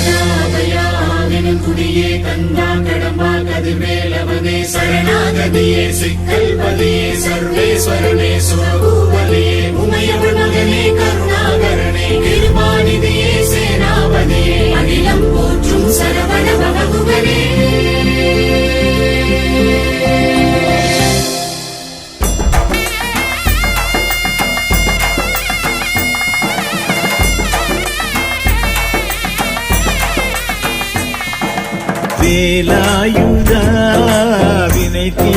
சரணாதயாவின் குடியே கந்தா கடம்பா கதிர்வேலவனே சரணாகதியே சிக்கல்பதியே சர்வேஸ்வரனே சுரபூபதியே உமையவன் மகனே கருணாகரனே கிருபாநிதியே சேனாபதியே அகிலம் போற்றும் சரவண வேலாயுதா வினை தீ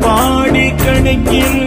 பாடி கணக்கில்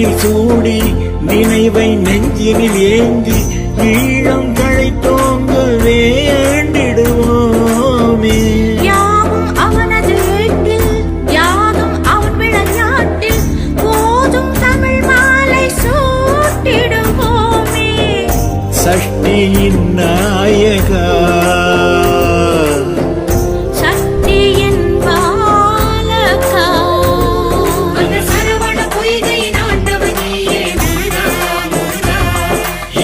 நினைவில் சூடி நினைவை நெஞ்சினில் ஏந்தி ஈழம்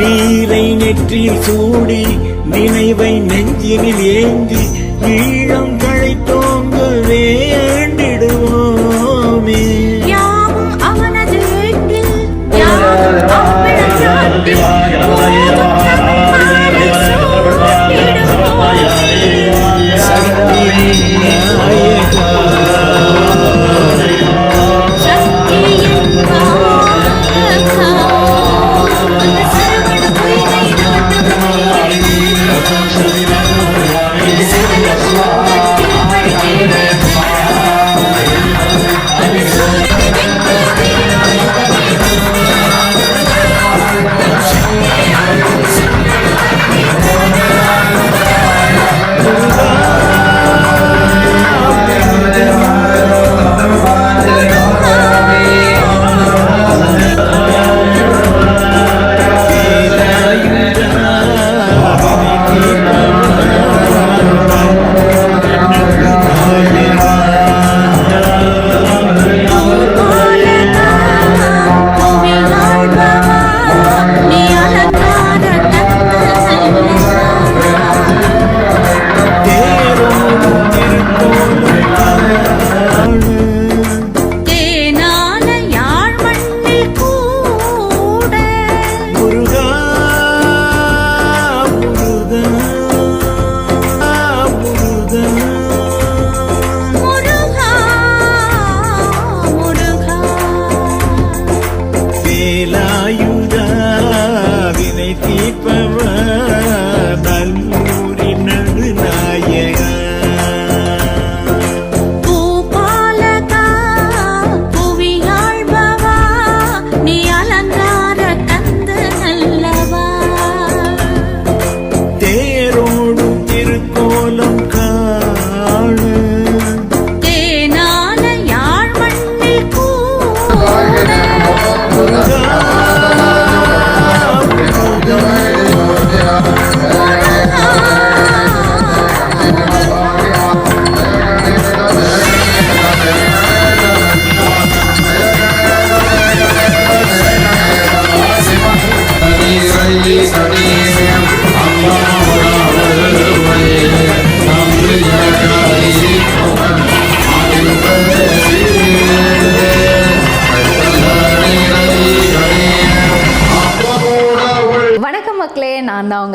நீரை நெற்றில் சூடி நினைவை நெஞ்சினில் ஏந்தி ஈழம் தழை தோங்க வேண்டிடுவோமே. யாவும் அவனது வீட்டில் யாவும்